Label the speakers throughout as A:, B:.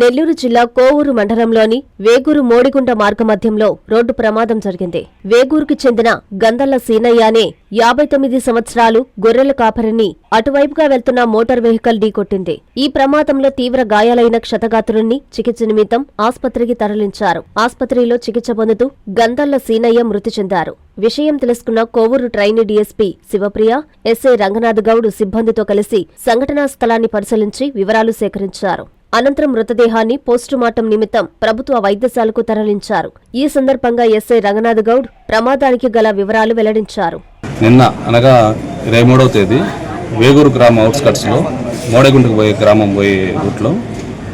A: నెల్లూరు జిల్లా కోవూరు మండలంలోని వేగూరు మోడిగుంట మార్గమధ్యంలో రోడ్డు ప్రమాదం జరిగింది. వేగూరుకు చెందిన గందల్ల సీనయ్య అనే యాభై తొమ్మిది సంవత్సరాలు గొర్రెల కాపరిని అటువైపుగా వెళ్తున్న మోటార్ వెహికల్ ఢీకొట్టింది. ఈ ప్రమాదంలో తీవ్ర గాయాలైన క్షతగాత్రుణ్ణి చికిత్స నిమిత్తం ఆస్పత్రికి తరలించారు. ఆస్పత్రిలో చికిత్స పొందుతూ గందల్ల సీనయ్య మృతి చెందారు. విషయం తెలుసుకున్న Kovur trainee DSP Sivapriya SI Ranganath Goud సిబ్బందితో కలిసి సంఘటనా స్థలాన్ని పరిశీలించి వివరాలు సేకరించారు. అనంతరం మృతదేహాన్ని పోస్టుమార్టం నిమిత్తం ప్రభుత్వ వైద్యశాలకు తరలించారు. ఈ సందర్భంగా ఎస్ఐ రంగనాథ్ గౌడ్ ప్రమాదానికి గల వివరాలు వెల్లడించారు.
B: నిన్న అనగా ఇరవై మూడవ తేదీ వేగూరు గ్రామ అవుట్స్కట్స్లో మోడగుంటకు పోయే గ్రామం పోయే రూట్లో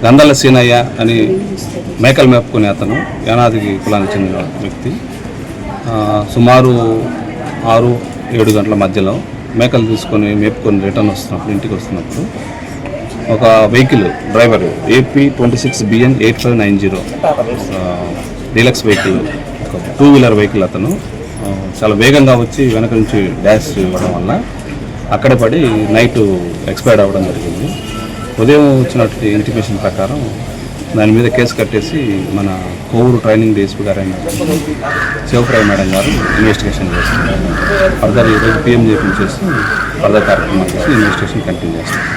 B: గందల సీనయ్య అని మేకలు మేపుకునే అతను యానాదికి కులానికి చెందిన వ్యక్తి. సుమారు ఆరు ఏడు గంటల మధ్యలో మేకలు తీసుకొని మేపుకొని రిటర్న్ వస్తున్నప్పుడు ఇంటికి వస్తున్నప్పుడు ఒక vehicle driver AP twenty six BN eight five nine zero deluxe vehicle ఒక టూ వీలర్ వెహికల్ అతను. చాలా వేగంగా వచ్చి వెనక నుంచి డ్యాష్ ఇవ్వడం వల్ల అక్కడే పడి నైట్ ఎక్స్పైర్డ్ అవ్వడం జరిగింది. ఉదయం వచ్చినటువంటి ఇంటిమేషన్ ప్రకారం దాని మీద కేసు కట్టేసి మన కోవూరు ట్రైనింగ్ డీఎస్పీ గారు అయిన శివప్రాయ్ మేడం గారు ఇన్వెస్టిగేషన్ చేస్తున్నారు. ఫర్దర్ ఈరోజు పిఎం చేసి ఫర్దర్ కార్యక్రమం చేసి ఇన్వెస్టిగేషన్ కంటిన్యూ చేస్తున్నారు.